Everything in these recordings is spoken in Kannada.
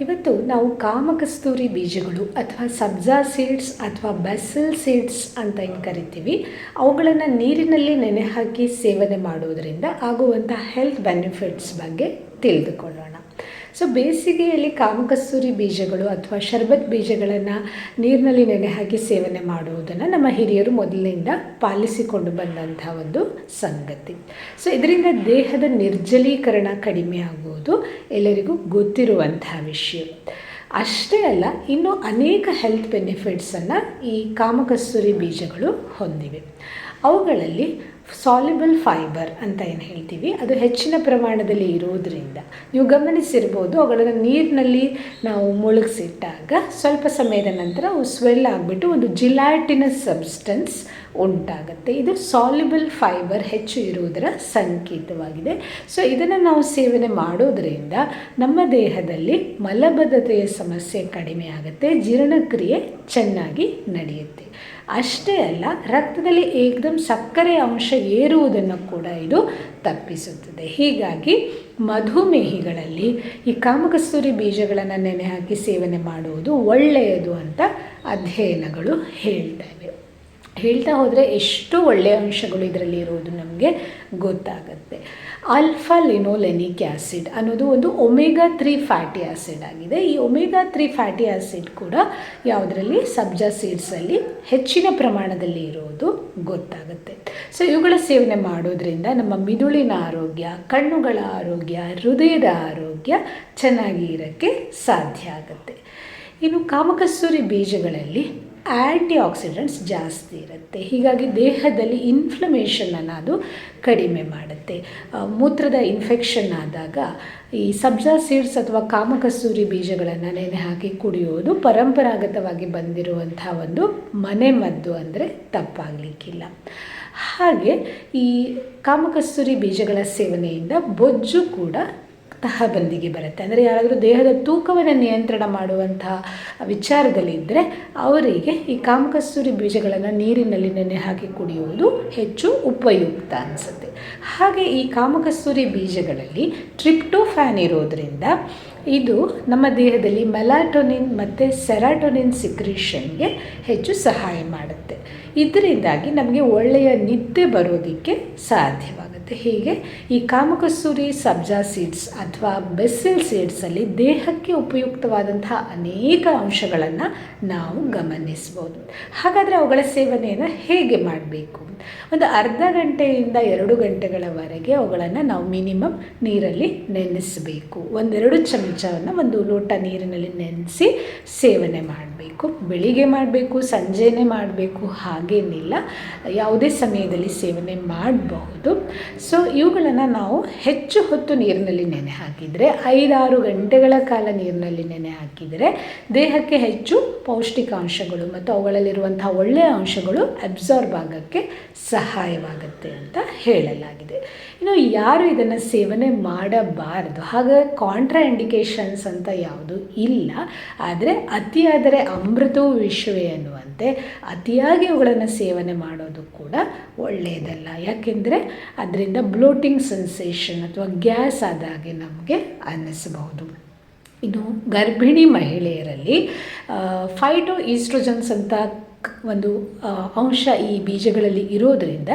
ಇವತ್ತು ನಾವು ಕಾಮಕಸ್ತೂರಿ ಬೀಜಗಳು ಅಥವಾ ಸಬ್ಜಾ ಸೀಡ್ಸ್ ಅಥವಾ ಬೆಸಲ್ ಸೀಡ್ಸ್ ಅಂತ ಏನು ಕರಿತೀವಿ. ಅವುಗಳನ್ನು ನೀರಿನಲ್ಲಿ ನೆನೆ ಹಾಕಿ ಸೇವನೆ ಮಾಡುವುದರಿಂದ ಆಗುವಂಥ ಹೆಲ್ತ್ ಬೆನಿಫಿಟ್ಸ್ ಬಗ್ಗೆ ತಿಳಿದುಕೊಳ್ಳೋಣ. ಸೊ ಬೇಸಿಗೆಯಲ್ಲಿ ಕಾಮಕಸ್ತೂರಿ ಬೀಜಗಳು ಅಥವಾ ಶರ್ಬತ್ ಬೀಜಗಳನ್ನು ನೀರಿನಲ್ಲಿ ನೆನೆ ಹಾಕಿ ಸೇವನೆ ಮಾಡುವುದನ್ನು ನಮ್ಮ ಹಿರಿಯರು ಮೊದಲಿನಿಂದ ಪಾಲಿಸಿಕೊಂಡು ಬಂದಂಥ ಒಂದು ಸಂಗತಿ. ಸೊ ಇದರಿಂದ ದೇಹದ ನಿರ್ಜಲೀಕರಣ ಕಡಿಮೆ ಆಗುವುದು ಎಲ್ಲರಿಗೂ ಗೊತ್ತಿರುವಂತಹ ವಿಷಯ. ಅಷ್ಟೇ ಅಲ್ಲ, ಇನ್ನು ಅನೇಕ ಹೆಲ್ತ್ ಬೆನಿಫಿಟ್ಸನ್ನು ಈ ಕಾಮಕಸ್ತೂರಿ ಬೀಜಗಳು ಹೊಂದಿವೆ. ಅವುಗಳಲ್ಲಿ ಸಾಲಿಬಲ್ ಫೈಬರ್ ಅಂತ ಏನು ಹೇಳ್ತೀವಿ, ಅದು ಹೆಚ್ಚಿನ ಪ್ರಮಾಣದಲ್ಲಿ ಇರೋದರಿಂದ. ನೀವು ಗಮನಿಸಿರ್ಬೋದು, ಅವುಗಳನ್ನು ನೀರಿನಲ್ಲಿ ನಾವು ಮುಳುಗಿಸಿಟ್ಟಾಗ ಸ್ವಲ್ಪ ಸಮಯದ ನಂತರ ಅವು ಸ್ವೆಲ್ ಆಗಿಬಿಟ್ಟು ಒಂದು ಜಿಲಾಟಿನಸ್ ಸಬ್ಸ್ಟೆನ್ಸ್ ಉಂಟಾಗುತ್ತೆ. ಇದು ಸಾಲಿಬಲ್ ಫೈಬರ್ ಹೆಚ್ಚು ಇರುವುದರ ಸಂಕೇತವಾಗಿದೆ. ಸೊ ಇದನ್ನು ನಾವು ಸೇವನೆ ಮಾಡೋದರಿಂದ ನಮ್ಮ ದೇಹದಲ್ಲಿ ಮಲಬದ್ಧತೆಯ ಸಮಸ್ಯೆ ಕಡಿಮೆ ಆಗುತ್ತೆ, ಜೀರ್ಣಕ್ರಿಯೆ ಚೆನ್ನಾಗಿ ನಡೆಯುತ್ತೆ. ಅಷ್ಟೇ ಅಲ್ಲ, ರಕ್ತದಲ್ಲಿ ಏಕದಮ್ ಸಕ್ಕರೆ ಅಂಶ ಏರುವುದನ್ನು ಕೂಡ ಇದು ತಪ್ಪಿಸುತ್ತದೆ. ಹೀಗಾಗಿ ಮಧುಮೇಹಿಗಳಲ್ಲಿ ಈ ಕಾಮಕಸ್ತೂರಿ ಬೀಜಗಳನ್ನು ನೆನೆ ಹಾಕಿ ಸೇವನೆ ಮಾಡುವುದು ಒಳ್ಳೆಯದು ಅಂತ ಅಧ್ಯಯನಗಳು ಹೇಳ್ತವೆ ಹೇಳ್ತಾ ಹೋದರೆ ಎಷ್ಟು ಒಳ್ಳೆಯ ಅಂಶಗಳು ಇದರಲ್ಲಿ ಇರೋದು ನಮಗೆ ಗೊತ್ತಾಗುತ್ತೆ. ಆಲ್ಫಾ ಲಿನೋಲೆನಿಕ್ ಆ್ಯಸಿಡ್ ಅನ್ನೋದು ಒಂದು ಒಮೆಗಾ ತ್ರೀ ಫ್ಯಾಟಿ ಆ್ಯಸಿಡ್ ಆಗಿದೆ. ಈ ಒಮೆಗಾ ತ್ರೀ ಫ್ಯಾಟಿ ಆ್ಯಸಿಡ್ ಕೂಡ ಯಾವುದರಲ್ಲಿ? ಸಬ್ಜಾ ಸೀಡ್ಸಲ್ಲಿ ಹೆಚ್ಚಿನ ಪ್ರಮಾಣದಲ್ಲಿ ಇರೋದು ಗೊತ್ತಾಗುತ್ತೆ. ಸೊ ಇವುಗಳ ಸೇವನೆ ಮಾಡೋದ್ರಿಂದ ನಮ್ಮ ಮಿದುಳಿನ ಆರೋಗ್ಯ, ಕಣ್ಣುಗಳ ಆರೋಗ್ಯ, ಹೃದಯದ ಆರೋಗ್ಯ ಚೆನ್ನಾಗಿ ಇರೋಕ್ಕೆ ಸಾಧ್ಯ ಆಗುತ್ತೆ. ಇನ್ನು ಕಾಮಕಸ್ತೂರಿ ಬೀಜಗಳಲ್ಲಿ ಆ್ಯಂಟಿ ಆಕ್ಸಿಡೆಂಟ್ಸ್ ಜಾಸ್ತಿ ಇರುತ್ತೆ. ಹೀಗಾಗಿ ದೇಹದಲ್ಲಿ ಇನ್ಫ್ಲಮೇಷನನ್ನು ಅದು ಕಡಿಮೆ ಮಾಡುತ್ತೆ. ಮೂತ್ರದ ಇನ್ಫೆಕ್ಷನ್ ಆದಾಗ ಈ ಸಬ್ಜಾ ಸೀಡ್ಸ್ ಅಥವಾ ಕಾಮಕಸ್ತೂರಿ ಬೀಜಗಳನ್ನು ನೆನೆ ಹಾಕಿ ಕುಡಿಯೋದು ಪರಂಪರಾಗತವಾಗಿ ಬಂದಿರುವಂಥ ಒಂದು ಮನೆ ಮದ್ದು ಅಂದರೆ ತಪ್ಪಾಗಲಿಕ್ಕಿಲ್ಲ. ಹಾಗೆ ಈ ಕಾಮಕಸ್ತೂರಿ ಬೀಜಗಳ ಸೇವನೆಯಿಂದ ಬೊಜ್ಜು ಕೂಡ ತಹಬಂದಿಗೆ ಬರುತ್ತೆ. ಅಂದರೆ ಯಾರಾದರೂ ದೇಹದ ತೂಕವನ್ನು ನಿಯಂತ್ರಣ ಮಾಡುವಂತಹ ವಿಚಾರದಲ್ಲಿದ್ದರೆ ಅವರಿಗೆ ಈ ಕಾಮಕಸ್ತೂರಿ ಬೀಜಗಳನ್ನು ನೀರಿನಲ್ಲಿ ನೆನೆ ಹಾಕಿ ಕುಡಿಯುವುದು ಹೆಚ್ಚು ಉಪಯುಕ್ತ ಅನಿಸುತ್ತೆ. ಹಾಗೆ ಈ ಕಾಮಕಸ್ತೂರಿ ಬೀಜಗಳಲ್ಲಿ ಟ್ರಿಪ್ಟೋಫ್ಯಾನ್ ಇರೋದರಿಂದ ಇದು ನಮ್ಮ ದೇಹದಲ್ಲಿ ಮೆಲಾಟೊನಿನ್ ಮತ್ತು ಸೆರಾಟೊನಿನ್ ಸಿಕ್ರಿಷನ್ಗೆ ಹೆಚ್ಚು ಸಹಾಯ ಮಾಡುತ್ತೆ. ಇದರಿಂದಾಗಿ ನಮಗೆ ಒಳ್ಳೆಯ ನಿದ್ದೆ ಬರೋದಕ್ಕೆ ಸಾಧ್ಯವಾಗುತ್ತೆ. ಹೀಗೆ ಈ ಕಾಮಕಸ್ತೂರಿ, ಸಬ್ಜಾ ಸೀಡ್ಸ್ ಅಥವಾ ಬೆಸ್ಸಿಲ್ ಸೀಡ್ಸಲ್ಲಿ ದೇಹಕ್ಕೆ ಉಪಯುಕ್ತವಾದಂತಹ ಅನೇಕ ಅಂಶಗಳನ್ನು ನಾವು ಗಮನಿಸ್ಬೋದು. ಹಾಗಾದರೆ ಅವುಗಳ ಸೇವನೆಯನ್ನು ಹೇಗೆ ಮಾಡಬೇಕು? ಒಂದು ಅರ್ಧ ಗಂಟೆಯಿಂದ ಎರಡು ಗಂಟೆಗಳವರೆಗೆ ಅವುಗಳನ್ನು ನಾವು ಮಿನಿಮಮ್ ನೀರಲ್ಲಿ ನೆನೆಸಬೇಕು. ಒಂದೆರಡು ಚಮಚವನ್ನು ಒಂದು ಲೋಟ ನೀರಿನಲ್ಲಿ ನೆನೆಸಿ ಸೇವನೆ ಮಾಡಬೇಕು. ಬೆಳಿಗ್ಗೆ ಮಾಡಬೇಕು, ಸಂಜೆನೇ ಮಾಡಬೇಕು, ಹಾಗೇನಿಲ್ಲ. ಯಾವುದೇ ಸಮಯದಲ್ಲಿ ಸೇವನೆ ಮಾಡಬಹುದು. ಸೊ ಇವುಗಳನ್ನು ನಾವು ಹೆಚ್ಚು ಹೊತ್ತು ನೀರಿನಲ್ಲಿ ನೆನೆ ಹಾಕಿದರೆ, ಐದಾರು ಗಂಟೆಗಳ ಕಾಲ ನೀರಿನಲ್ಲಿ ನೆನೆ ಹಾಕಿದರೆ, ದೇಹಕ್ಕೆ ಹೆಚ್ಚು ಪೌಷ್ಟಿಕಾಂಶಗಳು ಮತ್ತು ಅವುಗಳಲ್ಲಿರುವಂಥ ಒಳ್ಳೆಯ ಅಂಶಗಳು ಅಬ್ಸಾರ್ಬ್ ಆಗೋಕ್ಕೆ ಸಹಾಯವಾಗುತ್ತೆ ಅಂತ ಹೇಳಲಾಗಿದೆ. ಇನ್ನು ಯಾರು ಇದನ್ನು ಸೇವನೆ ಮಾಡಬಾರದು, ಹಾಗೆ ಕಾಂಟ್ರಾ ಇಂಡಿಕೇಶನ್ಸ್ ಅಂತ ಯಾವುದು ಇಲ್ಲ, ಆದರೆ ಅತಿಯಾದರೆ ಅಮೃತವು ವಿಶ್ವವೇ ಅನ್ನುವಂತೆ ಅತಿಯಾಗಿ ಇವುಗಳನ್ನು ಸೇವನೆ ಮಾಡೋದು ಕೂಡ ಒಳ್ಳೆಯದಲ್ಲ. ಯಾಕೆಂದರೆ ಅದರಿಂದ ಬ್ಲೋಟಿಂಗ್ ಸೆನ್ಸೇಷನ್ ಅಥವಾ ಗ್ಯಾಸ್ ಆದಾಗೆ ನಮಗೆ ಅನ್ನಿಸಬಹುದು. ಇನ್ನು ಗರ್ಭಿಣಿ ಮಹಿಳೆಯರಲ್ಲಿ ಫೈಟೋ ಈಸ್ಟ್ರೋಜನ್ಸ್ ಅಂತ ಒಂದು ಅಂಶ ಈ ಬೀಜಗಳಲ್ಲಿ ಇರೋದರಿಂದ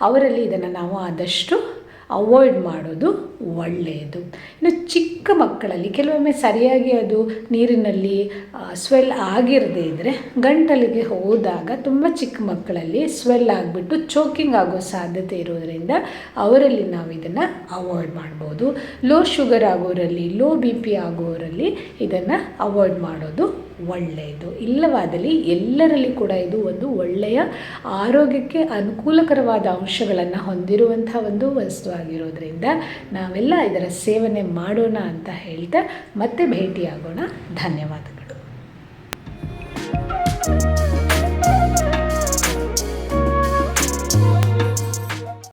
ಅವರಲ್ಲಿ ಇದನ್ನು ನಾವು ಆದಷ್ಟು ಅವಾಯ್ಡ್ ಮಾಡೋದು ಒಳ್ಳೆಯದು ಇನ್ನು ಚಿಕ್ಕ ಮಕ್ಕಳಲ್ಲಿ ಕೆಲವೊಮ್ಮೆ ಸರಿಯಾಗಿ ಅದು ನೀರಿನಲ್ಲಿ ಸ್ವೆಲ್ ಆಗಿರದೇ ಇದ್ದರೆ ಗಂಟಲಿಗೆ ಹೋದಾಗ ತುಂಬ ಚಿಕ್ಕ ಮಕ್ಕಳಲ್ಲಿ ಸ್ವೆಲ್ ಆಗಿಬಿಟ್ಟು ಚೋಕಿಂಗ್ ಆಗೋ ಸಾಧ್ಯತೆ ಇರೋದರಿಂದ ಅವರಲ್ಲಿ ನಾವು ಇದನ್ನು ಅವಾಯ್ಡ್ ಮಾಡ್ಬೋದು. ಲೋ ಶುಗರ್ ಆಗೋರಲ್ಲಿ ಲೋ ಬಿ ಪಿ ಆಗೋರಲ್ಲಿ ಇದನ್ನು ಅವಾಯ್ಡ್ ಮಾಡೋದು ಒಳ್ಳೆಯದು ಇಲ್ಲವಾದಲ್ಲಿ ಎಲ್ಲರಲ್ಲಿ ಕೂಡ ಇದು ಒಂದು ಒಳ್ಳೆಯ ಆರೋಗ್ಯಕ್ಕೆ ಅನುಕೂಲಕರವಾದ ಅಂಶಗಳನ್ನು ಹೊಂದಿರುವಂಥ ಒಂದು ವಸ್ತು ಆಗಿರೋದ್ರಿಂದ ನಾವೆಲ್ಲ ಇದರ ಸೇವನೆ ಮಾಡೋಣ ಅಂತ ಹೇಳ್ತಾ ಮತ್ತೆ ಭೇಟಿಯಾಗೋಣ. ಧನ್ಯವಾದ